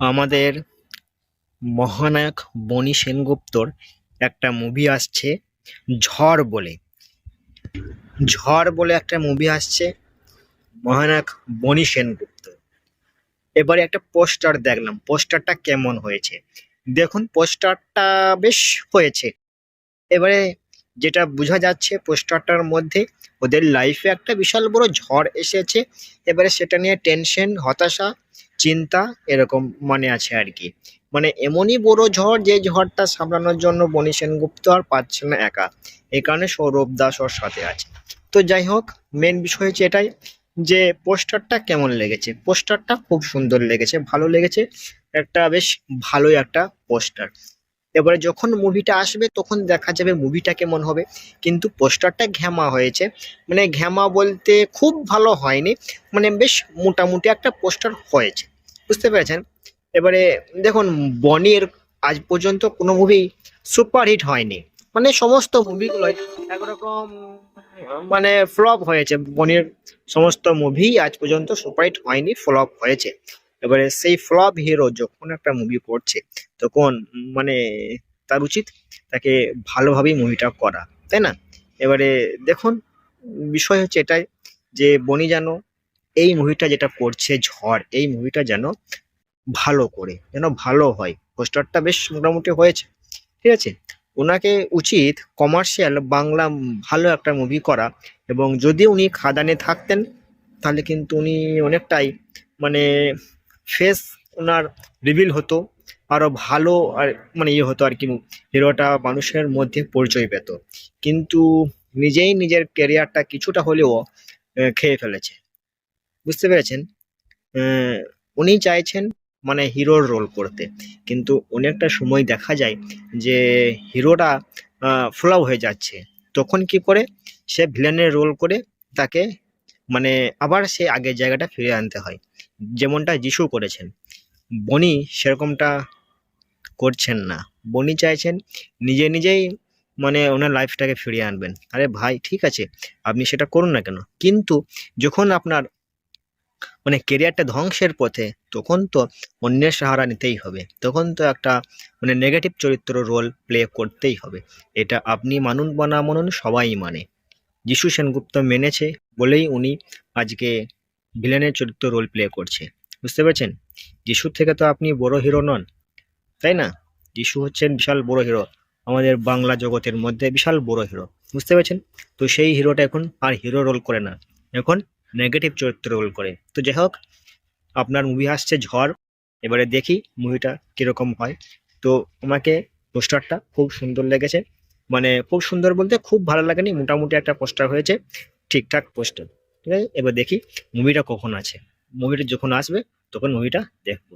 আমাদের মহানায়ক বনি সেনগুপ্তর একটা মুভি আসছে, ঝড় বলে। ঝড় বলে একটা মুভি আসছে, মহানায়ক বনি সেনগুপ্ত এবারে একটা পোস্টার দেখলাম পোস্টারটা কেমন হয়েছে? দেখুন পোস্টারটা বেশ হয়েছে। এবারে যেটা বোঝা যাচ্ছে পোস্টারটার মধ্যে ওদের লাইফে একটা বিশাল বড় ঝড় এসেছে। এবারে সেটা নিয়ে টেনশন হতাশা চিন্তা এরকম মানে আছে আর কি মানে এমনই বড় ঝড় যে ঝড়টা সামলানোর জন্য বনি সেনগুপ্ত আর পাচ্ছে না একা। এই কারণে সৌরভ দাস ওর সাথে আছে। তো যাই হোক মেন বিষয় হচ্ছে এটাই যে পোস্টারটা কেমন লেগেছে? পোস্টারটা খুব সুন্দর লেগেছে, ভালো লেগেছে। একটা বেশ ভালোই একটা পোস্টার। এবারে যখন মুভিটা আসবে, তখন দেখা যাবে মুভিটা কেমন হবে। কিন্তু পোস্টারটা ঘ্যামা হয়েছে। মানে ঘ্যামা বলতে খুব ভালো হয়নি। মানে বেশ মোটামুটি একটা পোস্টার হয়েছে। বুঝতে পেরেছেন? এবারে দেখুন, বনির আজ পর্যন্ত কোনো মুভি সুপারহিট হয়নি। মানে সমস্ত মুভিগুলোই একরকম মানে ফ্লপ হয়েছে। বনির সমস্ত মুভি আজ পর্যন্ত সুপারহিট হয়নি ফ্লপ হয়েছে। এবারে সেই ফ্লপ হিরো যখন একটা মুভি করছে, তখন মানে তার উচিত তাকে ভালোভাবেই মুভিটা করা, তাই না? এবারে দেখুন, বিষয় হচ্ছে এটাই যে বনি যেন এই মুভিটা যেটা করছে ঝড়, এই মুভিটা যেন ভালো করে, যেন ভালো হয়। পোস্টারটা বেশ মোটামুটি হয়েছে, ঠিক আছে? ওনাকে উচিত কমার্শিয়াল বাংলা ভালো একটা মুভি করা এবং যদি উনি খাদানে থাকতেন, তাহলে কিন্তু উনি অনেকটাই মানে ফেস ওনার রিভিল হতো আরও ভালো আর মানে ইয়ে হতো আর কি, হিরোটা মানুষের মধ্যে পরিচয় পেত। কিন্তু নিজেই নিজের ক্যারিয়ারটা কিছুটা হলেও খেয়ে ফেলেছে। বুঝতে পেরেছেন? উনি চাইছেন মানে হিরোর রোল করতে। কিন্তু অনেকটা সময় দেখা যায় যে, হিরোটা ফ্লপ হয়ে যাচ্ছে। তখন কি করে? সে ভিলেনের রোল করে তাকে মানে আবার সে আগের জায়গাটা ফিরে আনতে হয়। যেমনটা যিশু করেছেন। বনি সেরকমটা করছেন না। বনি চাইছেন নিজে নিজেই মানে ওনার লাইফটাকে ফিরিয়ে আনবেন। আরে ভাই, ঠিক আছে, আপনি সেটা করুন না কেন? কিন্তু যখন আপনার মানে কেরিয়ারটা ধ্বংসের পথে তখন তো অন্যের সাহারা নিতেই হবে। তখন তো একটা মানে নেগেটিভ চরিত্র রোল প্লে করতেই হবে। এটা আপনি মানুন বা না মানুন সবাই মানে। যিশু সেনগুপ্ত মেনেছে বলেই উনি আজকে ভিলেনের চরিত্র রোল প্লে করছে। বুঝতে পেরেছেন? যিশুর থেকে তো আপনি বড় হিরো নন, তাই না? যিশু হচ্ছেন বিশাল বড় হিরো আমাদের বাংলা জগতের মধ্যে বিশাল বড় হিরো বুঝতে পেরেছেন? তো সেই হিরোটা এখন আর হিরো রোল করে না। এখন নেগেটিভ চরিত্র রোল করে। তো যাই হোক, আপনার মুভি আসছে ঝড়, এবারে দেখি মুভিটা কীরকম হয়। তো আমাকে পোস্টারটা খুব সুন্দর লেগেছে। মানে খুব সুন্দর বলতে খুব ভালো লাগেনি, মোটামুটি একটা পোস্টার হয়েছে, ঠিকঠাক পোস্টার ঠিক আছে? এবার দেখি মুভিটা কখন আছে। মুভিটা যখন আসবে, তখন মুভিটা দেখব।